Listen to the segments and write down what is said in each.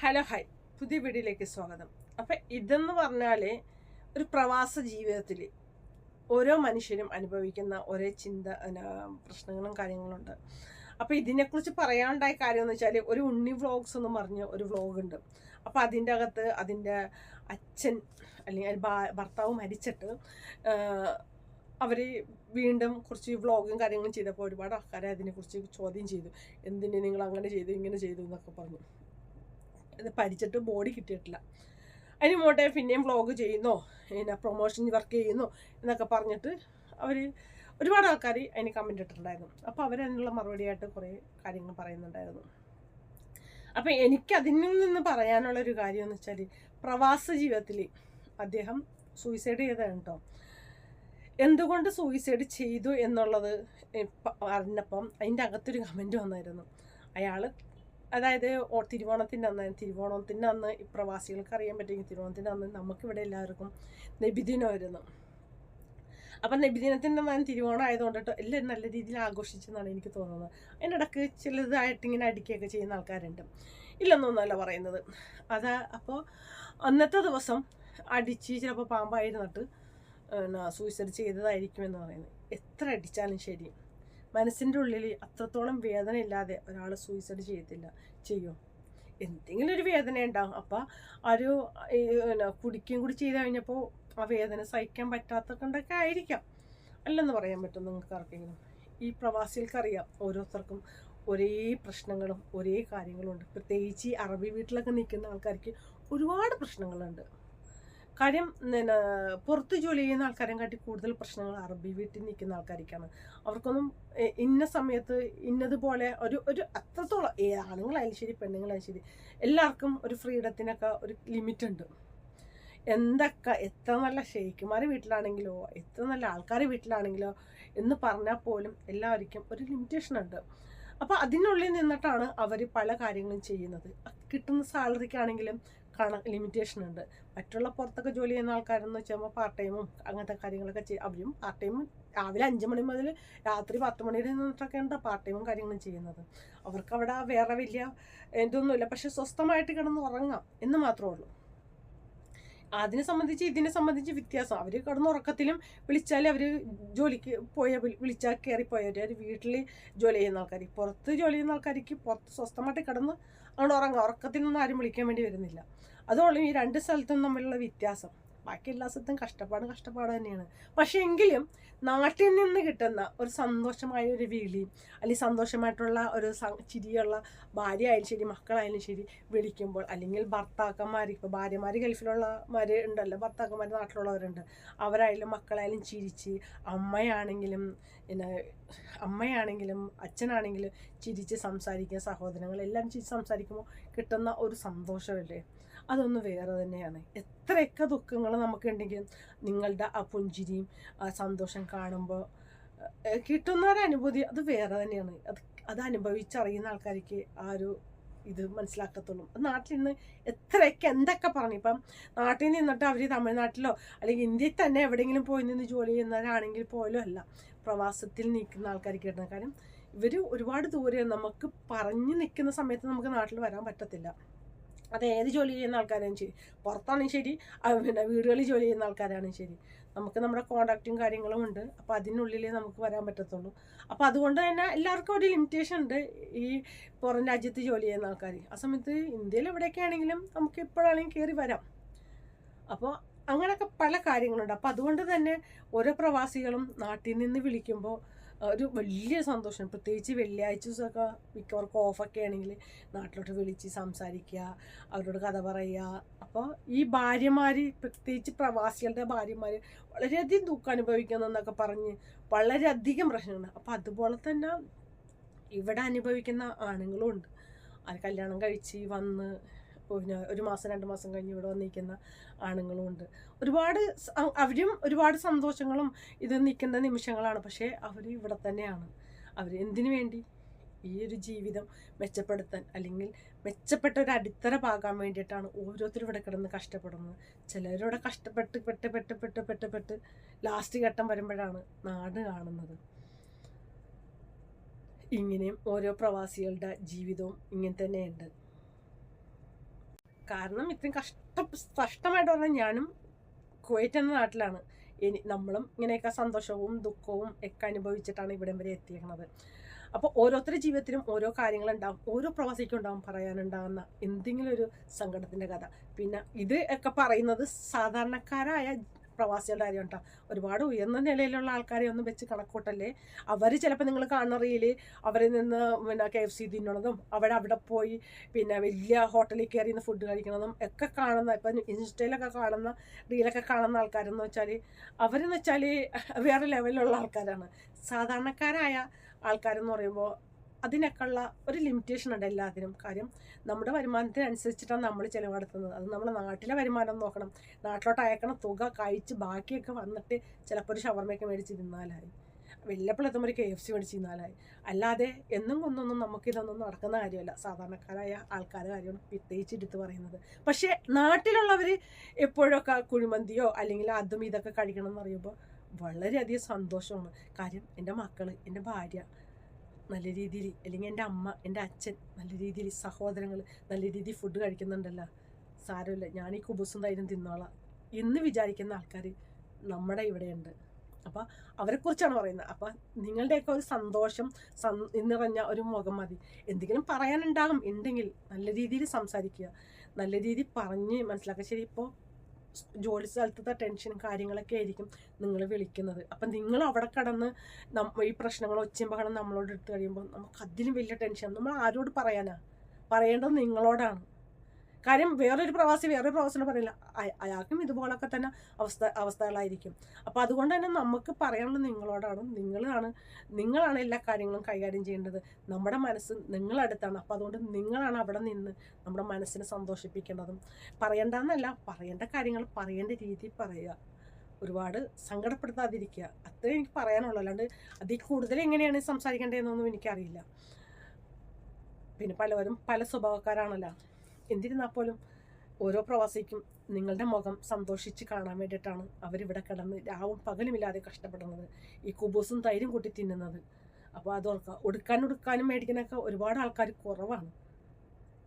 Hello hi പുതിയ വീഡിയോയിലേക്ക് സ്വാഗതം. അപ്പം ഇതെന്ന് പറഞ്ഞാൽ ഒരു പ്രവാസ ജീവിതത്തിൽ ഓരോ മനുഷ്യരും അനുഭവിക്കുന്ന ഒരേ ചിന്ത പ്രശ്നങ്ങളും കാര്യങ്ങളുണ്ട്. അപ്പോൾ ഇതിനെക്കുറിച്ച് പറയാനുണ്ടായ കാര്യം എന്ന് വെച്ചാൽ ഒരു ഉണ്ണി വ്ളോഗ്സ് എന്ന് പറഞ്ഞ ഒരു വ്ളോഗ് ഉണ്ട് അപ്പോൾ അതിന്റെ അകത്ത് അതിന്റെ അച്ഛൻ അല്ലെങ്കിൽ ഭർത്താവ് മരിച്ചിട്ട് അവർ വീണ്ടും കുറച്ച് വ്ളോഗും കാര്യങ്ങളും ചെയ്തപ്പോൾ ഒരുപാട് ആൾക്കാരെ അതിനെക്കുറിച്ച് ചോദ്യം ചെയ്തു. എന്തിന് നിങ്ങൾ അങ്ങനെ ചെയ്തു ഇങ്ങനെ ചെയ്തു എന്നൊക്കെ പറഞ്ഞു. ഇത് പഠിച്ചിട്ട് ബോഡി കിട്ടിയിട്ടില്ല. അതിന് മോട്ടെ പിന്നെയും വ്ളോഗ് ചെയ്യുന്നോ പിന്നെ പ്രൊമോഷൻ വർക്ക് ചെയ്യുന്നു എന്നൊക്കെ പറഞ്ഞിട്ട് അവർ ഒരുപാട് ആൾക്കാർ അതിന് കമന്റ് ഇട്ടിട്ടുണ്ടായിരുന്നു. അപ്പോൾ അവരതിനുള്ള മറുപടിയായിട്ട് കുറേ കാര്യങ്ങൾ പറയുന്നുണ്ടായിരുന്നു. അപ്പം എനിക്കതിൽ നിന്ന് പറയാനുള്ളൊരു കാര്യം എന്ന് വെച്ചാൽ പ്രവാസ ജീവിതത്തിൽ അദ്ദേഹം സൂയിസൈഡ് ചെയ്തതാണ് കേട്ടോ എന്തുകൊണ്ട് സൂയിസൈഡ് ചെയ്തു എന്നുള്ളത് അറിഞ്ഞപ്പം അതിന്റെ അകത്തൊരു കമന്റ് വന്നായിരുന്നു. അയാൾ അതായത് തിരുവോണത്തിന്റെ അന്ന് തിരുവോണത്തിന്റെ അന്ന് പ്രവാസികൾക്ക് അറിയാൻ പറ്റുമെങ്കിൽ തിരുവോണത്തിന്റെ അന്ന് നമുക്കിവിടെ എല്ലാവർക്കും നബിദിനമായിരുന്നു. അപ്പം നബിദിനത്തിന്റെ അന്ന് തിരുവോണം ആയതുകൊണ്ടിട്ട് എല്ലാം നല്ല രീതിയിൽ ആഘോഷിച്ചെന്നാണ് എനിക്ക് തോന്നുന്നത്. അതിന്റെ ഇടയ്ക്ക് ചിലതായിട്ട് ഇങ്ങനെ അടിക്കുകയൊക്കെ ചെയ്യുന്ന ആൾക്കാരുണ്ട്. ഇല്ലെന്നൊന്നുമല്ല പറയുന്നത്. അത് അപ്പോൾ അന്നത്തെ ദിവസം അടിച്ച് ചിലപ്പോൾ പാമ്പായിരുന്നിട്ട് സൂയിസൈഡ് ചെയ്തതായിരിക്കുമെന്ന് പറയുന്നത്. എത്ര അടിച്ചാലും ശരി. മനസ്സിന്റെ ഉള്ളിൽ അത്രത്തോളം വേദന ഇല്ലാതെ ഒരാൾ സൂയിസൈഡ് ചെയ്യത്തില്ല. ചെയ്യും? എന്തെങ്കിലും ഒരു വേദന ഉണ്ടാകും അപ്പം ഒരു കുടിക്കുകയും കൂടി ചെയ്ത് കഴിഞ്ഞപ്പോൾ ആ വേദന സഹിക്കാൻ പറ്റാത്ത കൊണ്ടൊക്കെ ആയിരിക്കാം. അല്ലെന്ന് പറയാൻ പറ്റും നിങ്ങൾക്ക് ആർക്കെങ്കിലും. ഈ പ്രവാസികൾക്കറിയാം ഓരോരുത്തർക്കും ഒരേ പ്രശ്നങ്ങളും ഒരേ കാര്യങ്ങളും ഉണ്ട് പ്രത്യേകിച്ച് ഈ അറബി വീട്ടിലൊക്കെ നിൽക്കുന്ന ആൾക്കാർക്ക് ഒരുപാട് പ്രശ്നങ്ങളുണ്ട്. കാര്യം പിന്നെ പുറത്ത് ജോലി ചെയ്യുന്ന ആൾക്കാരെ കാട്ടി കൂടുതൽ പ്രശ്നങ്ങൾ അറബി വീട്ടിൽ നിൽക്കുന്ന ആൾക്കാർക്കാണ്. അവർക്കൊന്നും ഇന്ന സമയത്ത് ഇന്നതുപോലെ ഒരു ഒരു അത്രത്തോളം ആണുങ്ങളായാലും ശരി പെണ്ണുങ്ങളായാലും ശരി എല്ലാവർക്കും ഒരു ഫ്രീഡത്തിനൊക്കെ ഒരു ലിമിറ്റ് ഉണ്ട് എന്തൊക്കെ എത്ര നല്ല ഷെയ്ക്കുമാർ വീട്ടിലാണെങ്കിലോ എത്ര നല്ല ആൾക്കാർ വീട്ടിലാണെങ്കിലോ എന്ന് പറഞ്ഞാൽ പോലും എല്ലാവർക്കും ഒരു ലിമിറ്റേഷൻ ഉണ്ട്. അപ്പോൾ അതിനുള്ളിൽ നിന്നിട്ടാണ് അവർ പല കാര്യങ്ങളും ചെയ്യുന്നത്. കിട്ടുന്ന സാലറിക്കാണെങ്കിലും കണ ലിമിറ്റേഷൻ ഉണ്ട്. മറ്റുള്ള പുറത്തൊക്കെ ജോലി ചെയ്യുന്ന ആൾക്കാരെന്ന് വെച്ചാൽ പാർട്ട് ടൈമും അങ്ങനത്തെ കാര്യങ്ങളൊക്കെ ചെയ്യും അവരും പാർട്ട് ടൈമും രാവിലെ അഞ്ച് മണി മുതൽ രാത്രി പത്ത് മണി വരെ ഉണ്ട് പാർട്ട് ടൈമും കാര്യങ്ങളും ചെയ്യുന്നത്. അവർക്ക് അവിടെ വേറെ വലിയ ഇതൊന്നുമില്ല. പക്ഷെ സ്വസ്ഥമായിട്ട് കിടന്ന് ഉറങ്ങാം എന്ന് മാത്രമേ ഉള്ളൂ. അതിനെ സംബന്ധിച്ച് ഇതിനെ സംബന്ധിച്ച് വ്യത്യാസം. അവർ കിടന്ന് ഉറക്കത്തിലും വിളിച്ചാൽ അവർ ജോലിക്ക് പോയ വിളിച്ചാൽ കയറിപ്പോയവർ അവർ വീട്ടിൽ ജോലി ചെയ്യുന്ന ആൾക്കാർ പുറത്ത് ജോലി ചെയ്യുന്ന ആൾക്കാർക്ക് പുറത്ത് സ്വസ്ഥമായിട്ട് കിടന്ന് അങ്ങോട്ട് ഉറങ്ങാം. ഉറക്കത്തിൽ നിന്നും ആരും വിളിക്കാൻ വേണ്ടി വരുന്നില്ല. അതുകൊണ്ട് ഈ രണ്ട് സ്ഥലത്തും തമ്മിലുള്ള വ്യത്യാസം. ബാക്കി എല്ലാ സ്ഥലത്തും കഷ്ടപ്പാട് കഷ്ടപ്പാട് തന്നെയാണ്. പക്ഷേ എങ്കിലും നാട്ടിൽ നിന്ന് കിട്ടുന്ന ഒരു സന്തോഷമായ ഒരു വിളിയും അല്ലെങ്കിൽ സന്തോഷമായിട്ടുള്ള ഒരു ചിരിയുള്ള ഭാര്യ ആയാലും ശരി മക്കളായാലും ശരി വിളിക്കുമ്പോൾ അല്ലെങ്കിൽ ഭർത്താക്കന്മാർ ഇപ്പോൾ ഭാര്യമാർ ഗൾഫിലുള്ളമാർ ഉണ്ടല്ലോ ഭർത്താക്കന്മാർ നാട്ടിലുള്ളവരുണ്ട്. അവരായാലും മക്കളായാലും ചിരിച്ച് അമ്മയാണെങ്കിലും പിന്നെ അമ്മയാണെങ്കിലും അച്ഛനാണെങ്കിലും ചിരിച്ച് സംസാരിക്കുക സഹോദരങ്ങൾ എല്ലാം ചിരിച്ച് സംസാരിക്കുമ്പോൾ കിട്ടുന്ന ഒരു സന്തോഷമല്ലേ? അതൊന്ന് വേറെ തന്നെയാണ്. എത്രയൊക്കെ ദുഃഖങ്ങൾ നമുക്കുണ്ടെങ്കിലും നിങ്ങളുടെ ആ പുഞ്ചിരിയും ആ സന്തോഷം കാണുമ്പോൾ കിട്ടുന്ന ഒരു അനുഭൂതി അത് വേറെ തന്നെയാണ്. അത് അത് അനുഭവിച്ചറിയുന്ന ആൾക്കാർക്ക് ആ ഒരു ഇത് മനസ്സിലാക്കത്തുള്ളൂ. നാട്ടിൽ നിന്ന് എത്രയൊക്കെ എന്തൊക്കെ പറഞ്ഞു. ഇപ്പം നാട്ടിൽ നിന്നിട്ട് അവർ തമിഴ്നാട്ടിലോ അല്ലെങ്കിൽ ഇന്ത്യയിൽ തന്നെ എവിടെയെങ്കിലും പോയി നിന്ന് ജോലി ചെയ്യുന്നവരാണെങ്കിൽ പോലും അല്ല പ്രവാസത്തിൽ നിൽക്കുന്ന ആൾക്കാർക്ക് കിട്ടുന്ന കാര്യം ഇവർ ഒരുപാട് ദൂരെ നമുക്ക് പറഞ്ഞു നിൽക്കുന്ന സമയത്ത് നമുക്ക് നാട്ടിൽ വരാൻ പറ്റത്തില്ല. അത് ഏത് ജോലി ചെയ്യുന്ന ആൾക്കാരാണ് ശരി? പുറത്താണെങ്കിൽ ശരി. പിന്നെ വീടുകളിൽ ജോലി ചെയ്യുന്ന ആൾക്കാരാണ് ശരി. നമുക്ക് നമ്മുടെ കോണ്ടാക്റ്റും കാര്യങ്ങളും ഉണ്ട്. അപ്പോൾ അതിനുള്ളിലേ നമുക്ക് വരാൻ പറ്റത്തുള്ളൂ. അപ്പോൾ അതുകൊണ്ട് തന്നെ എല്ലാവർക്കും ഒരു ലിമിറ്റേഷൻ ഉണ്ട് ഈ പുറം രാജ്യത്ത് ജോലി ചെയ്യുന്ന ആൾക്കാർ ആ സമയത്ത് ഇന്ത്യയിൽ എവിടെയൊക്കെ ആണെങ്കിലും നമുക്ക് എപ്പോഴാണെങ്കിലും കയറി വരാം. അപ്പോൾ അങ്ങനെയൊക്കെ പല കാര്യങ്ങളുണ്ട്. അപ്പോൾ അതുകൊണ്ട് തന്നെ ഓരോ പ്രവാസികളും നാട്ടിൽ നിന്ന് വിളിക്കുമ്പോൾ ഒരു വലിയ സന്തോഷം. പ്രത്യേകിച്ച് വെള്ളിയാഴ്ച ദിവസമൊക്കെ മിക്കവർക്കും ഓഫൊക്കെ ആണെങ്കിൽ നാട്ടിലോട്ട് വിളിച്ച് സംസാരിക്കുക അവരോട് കഥ പറയുക. അപ്പോൾ ഈ ഭാര്യമാർ പ്രത്യേകിച്ച് പ്രവാസികളുടെ ഭാര്യമാർ വളരെയധികം ദുഃഖം അനുഭവിക്കുന്നു എന്നൊക്കെ പറഞ്ഞ് വളരെയധികം പ്രശ്നമാണ്. അപ്പോൾ അതുപോലെ തന്നെ ഇവിടെ അനുഭവിക്കുന്ന ആണുങ്ങളും ഉണ്ട്. അത് കല്യാണം കഴിച്ച് വന്ന് പിന്നെ ഒരു മാസം രണ്ട് മാസം കഴിഞ്ഞ് ഇവിടെ വന്നിരിക്കുന്ന ആണുങ്ങളും ഉണ്ട്. ഒരുപാട് അവരും ഒരുപാട് സന്തോഷങ്ങളും ഇത് നിൽക്കുന്ന നിമിഷങ്ങളാണ്. പക്ഷേ അവർ ഇവിടെ തന്നെയാണ്. അവർ എന്തിനു വേണ്ടി? ഈ ഒരു ജീവിതം മെച്ചപ്പെടുത്താൻ അല്ലെങ്കിൽ മെച്ചപ്പെട്ട ഒരു അടിത്തറ പാകാൻ വേണ്ടിയിട്ടാണ് ഓരോരുത്തരും ഇവിടെ കിടന്ന് കഷ്ടപ്പെടുന്നത്. ചിലരിവിടെ കഷ്ടപ്പെട്ട് പെട്ട് പെട്ട് പെട്ട് പെട്ട് പെട്ട് ലാസ്റ്റ് ഘട്ടം വരുമ്പോഴാണ് നാട് കാണുന്നത്. ഇങ്ങനെയും ഓരോ പ്രവാസികളുടെ ജീവിതവും ഇങ്ങനെ തന്നെയുണ്ട്. കാരണം ഇത്രയും കഷ്ട കഷ്ടമായിട്ട് പറഞ്ഞാൽ ഞാനും കുവൈറ്റ് എന്ന നാട്ടിലാണ്. ഇനി നമ്മളും ഇങ്ങനെയൊക്കെ സന്തോഷവും ദുഃഖവും ഒക്കെ അനുഭവിച്ചിട്ടാണ് ഇവിടം വരെ എത്തിയേക്കുന്നത് അപ്പോൾ ഓരോരുത്തരുടെ ജീവിതത്തിലും ഓരോ കാര്യങ്ങളുണ്ടാവും ഓരോ പ്രവാസിക്കും ഉണ്ടാവും പറയാനുണ്ടാകുന്ന എന്തെങ്കിലും ഒരു സങ്കടത്തിന്റെ കഥ. പിന്നെ ഇത് ഒക്കെ പറയുന്നത് സാധാരണക്കാരായ പ്രവാസികളുടെ കാര്യം കേട്ടോ. ഒരുപാട് ഉയർന്ന നിലയിലുള്ള ആൾക്കാരെ ഒന്നും വെച്ച് കണക്കൂട്ടല്ലേ? അവർ ചിലപ്പോൾ നിങ്ങൾ റീൽ അവരിൽ നിന്ന് പിന്നെ കെ എഫ് സി തിന്നണതും അവിടെ അവിടെ പോയി പിന്നെ വലിയ ഹോട്ടലിൽ കയറി നിന്ന് ഫുഡ് കഴിക്കണതും ഒക്കെ കാണുന്ന ഇപ്പം ഇൻസ്റ്റയിലൊക്കെ കാണുന്ന റീലൊക്കെ കാണുന്ന ആൾക്കാരെന്ന് വെച്ചാൽ അവരെന്ന് വെച്ചാൽ വേറെ ലെവലിലുള്ള ആൾക്കാരാണ്. സാധാരണക്കാരായ ആൾക്കാരെന്ന് പറയുമ്പോൾ അതിനൊക്കെയുള്ള ഒരു ലിമിറ്റേഷൻ ഉണ്ട് എല്ലാത്തിനും. കാര്യം നമ്മുടെ വരുമാനത്തിനനുസരിച്ചിട്ടാണ് നമ്മൾ ചിലവടത്തുന്നത് അത് നമ്മുടെ നാട്ടിലെ വരുമാനം നോക്കണം. നാട്ടിലോട്ട് അയക്കണ തുക കഴിച്ച് ബാക്കിയൊക്കെ വന്നിട്ട് ചിലപ്പോൾ ഒരു ഷവർമയൊക്കെ മേടിച്ച് തിന്നാലായി. എത്തുമ്പോൾ ഒരു കെ എഫ് സി മേടിച്ച് തിന്നാലായി. അല്ലാതെ എന്നും കൊന്നൊന്നും നമുക്കിതൊന്നും നടക്കുന്ന കാര്യമല്ല. സാധാരണക്കാരായ ആൾക്കാരുടെ കാര്യമാണ് പ്രത്യേകിച്ച് എടുത്ത് പറയുന്നത്. പക്ഷേ നാട്ടിലുള്ളവർ എപ്പോഴൊക്കെ കുഴിമന്തിയോ അല്ലെങ്കിൽ അതും ഇതൊക്കെ കഴിക്കണം എന്ന് പറയുമ്പോൾ വളരെയധികം സന്തോഷമാണ്. കാര്യം എന്റെ മക്കൾ എന്റെ ഭാര്യ നല്ല രീതിയിൽ അല്ലെങ്കിൽ എന്റെ അമ്മ എന്റെ അച്ഛൻ നല്ല രീതിയിൽ സഹോദരങ്ങൾ നല്ല രീതിയിൽ ഫുഡ് കഴിക്കുന്നുണ്ടല്ലോ. സാരമില്ല. ഞാൻ ഈ കുബുസും തൈരും തിന്നോളാം എന്ന് വിചാരിക്കുന്ന ആൾക്കാർ നമ്മുടെ ഇവിടെയുണ്ട്. അപ്പോൾ അവരെക്കുറിച്ചാണ് പറയുന്നത്. അപ്പോൾ നിങ്ങളുടെയൊക്കെ ഒരു സന്തോഷം നിറഞ്ഞ ഒരു മുഖം മതി. എന്തെങ്കിലും പറയാനുണ്ടാകും ഉണ്ടെങ്കിൽ നല്ല രീതിയിൽ സംസാരിക്കുക. നല്ല രീതിയിൽ പറഞ്ഞ് മനസ്സിലാക്കുക. ശരി ഇപ്പോൾ ജോലി സ്ഥലത്തെ ടെൻഷനും കാര്യങ്ങളൊക്കെ ആയിരിക്കും നിങ്ങൾ വിളിക്കുന്നത്. അപ്പം നിങ്ങൾ അവിടെ കടന്ന് ഈ പ്രശ്നങ്ങൾ ഒച്ചയും ബഹളം നമ്മളോട് എടുത്തു കഴിയുമ്പോൾ നമുക്ക് അതിലും വലിയ ടെൻഷൻ നമ്മൾ ആരോട് പറയാനാ? പറയേണ്ടത് നിങ്ങളോടാണ്. കാര്യം വേറൊരു പ്രവാസി വേറൊരു പ്രവാസിനെ പറയില്ല. അയാൾക്കും ഇതുപോലൊക്കെ തന്നെ അവസ്ഥ അവസ്ഥകളായിരിക്കും. അപ്പോൾ അതുകൊണ്ട് തന്നെ നമുക്ക് പറയാനുള്ളത് നിങ്ങളോടാണ്. നിങ്ങളാണ് നിങ്ങളാണ് എല്ലാ കാര്യങ്ങളും കൈകാര്യം ചെയ്യേണ്ടത്. നമ്മുടെ മനസ്സ് നിങ്ങളടുത്താണ് അപ്പോൾ അതുകൊണ്ട് നിങ്ങളാണ് അവിടെ നിന്ന് നമ്മുടെ മനസ്സിനെ സന്തോഷിപ്പിക്കേണ്ടതും. പറയേണ്ടെന്നല്ല പറയേണ്ട കാര്യങ്ങൾ പറയേണ്ട രീതിയിൽ പറയുക. ഒരുപാട് സങ്കടപ്പെടുത്താതിരിക്കുക. അത്രയും എനിക്ക് പറയാനുള്ളൂ. അല്ലാണ്ട് അതിൽ കൂടുതൽ എങ്ങനെയാണ് സംസാരിക്കേണ്ടതെന്നൊന്നും എനിക്കറിയില്ല. പിന്നെ പലവരും പല സ്വഭാവക്കാരാണല്ലോ. എന്തിരുന്നാൽ പോലും ഓരോ പ്രവാസിക്കും നിങ്ങളുടെ മുഖം സന്തോഷിച്ച് കാണാൻ വേണ്ടിയിട്ടാണ് അവരിവിടെ കിടന്ന് രാവും പകലുമില്ലാതെ കഷ്ടപ്പെടുന്നത്. ഈ കുബൂസും തൈരും കൂട്ടി തിന്നുന്നത്. അപ്പോൾ അത് ഓർക്കുക. ഒടുക്കാനും മേടിക്കാനൊക്കെ ഒരുപാട് ആൾക്കാർ കുറവാണ്.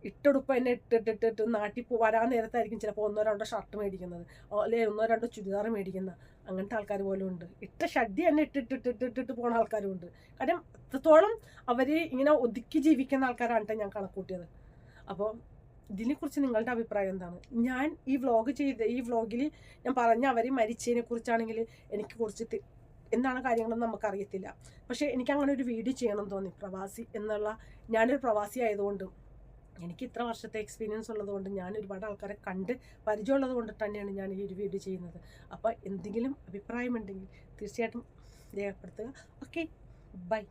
ഇട്ടെടുപ്പ് തന്നെ ഇട്ടിട്ടിട്ടിട്ട് നാട്ടിൽ വരാൻ നേരത്തായിരിക്കും ചിലപ്പോൾ ഒന്നോ രണ്ടോ ഷർട്ട് മേടിക്കുന്നത്. അല്ലെങ്കിൽ ഒന്നോ രണ്ടോ ചുരിദാർ മേടിക്കുന്ന അങ്ങനത്തെ ആൾക്കാർ പോലും ഉണ്ട്. ഇട്ട ഷഡ്ഡി തന്നെ ഇട്ടിട്ടിട്ടിട്ടിട്ട് പോണ ആൾക്കാരും ഉണ്ട്. കാരണം എത്രത്തോളം അവർ ഇങ്ങനെ ഒതുക്കി ജീവിക്കുന്ന ആൾക്കാരാണ് ഞാൻ കണക്കൂട്ടിയത് അപ്പോൾ ഇതിനെക്കുറിച്ച് നിങ്ങളുടെ അഭിപ്രായം എന്താണ്? ഞാൻ ഈ വ്ലോഗ് ചെയ്ത ഈ വ്ലോഗിൽ ഞാൻ പറഞ്ഞ അവർ മരിച്ചതിനെ കുറിച്ചാണെങ്കിൽ എനിക്ക് കുറച്ച് എന്താണ് കാര്യങ്ങളെന്ന് നമുക്കറിയത്തില്ല. പക്ഷേ എനിക്ക് അങ്ങനെ ഒരു വീഡിയോ ചെയ്യണം തോന്നി പ്രവാസി എന്നുള്ള ഞാനൊരു പ്രവാസി ആയതുകൊണ്ടും എനിക്ക് ഇത്ര വർഷത്തെ എക്സ്പീരിയൻസ് ഉള്ളതുകൊണ്ട് ഞാൻ ഒരുപാട് ആൾക്കാരെ കണ്ട് പരിചയമുള്ളത് കൊണ്ട് തന്നെയാണ് ഞാൻ ഈ ഒരു വീഡിയോ ചെയ്യുന്നത്. അപ്പോൾ എന്തെങ്കിലും അഭിപ്രായമുണ്ടെങ്കിൽ തീർച്ചയായിട്ടും രേഖപ്പെടുത്തുക. Okay bye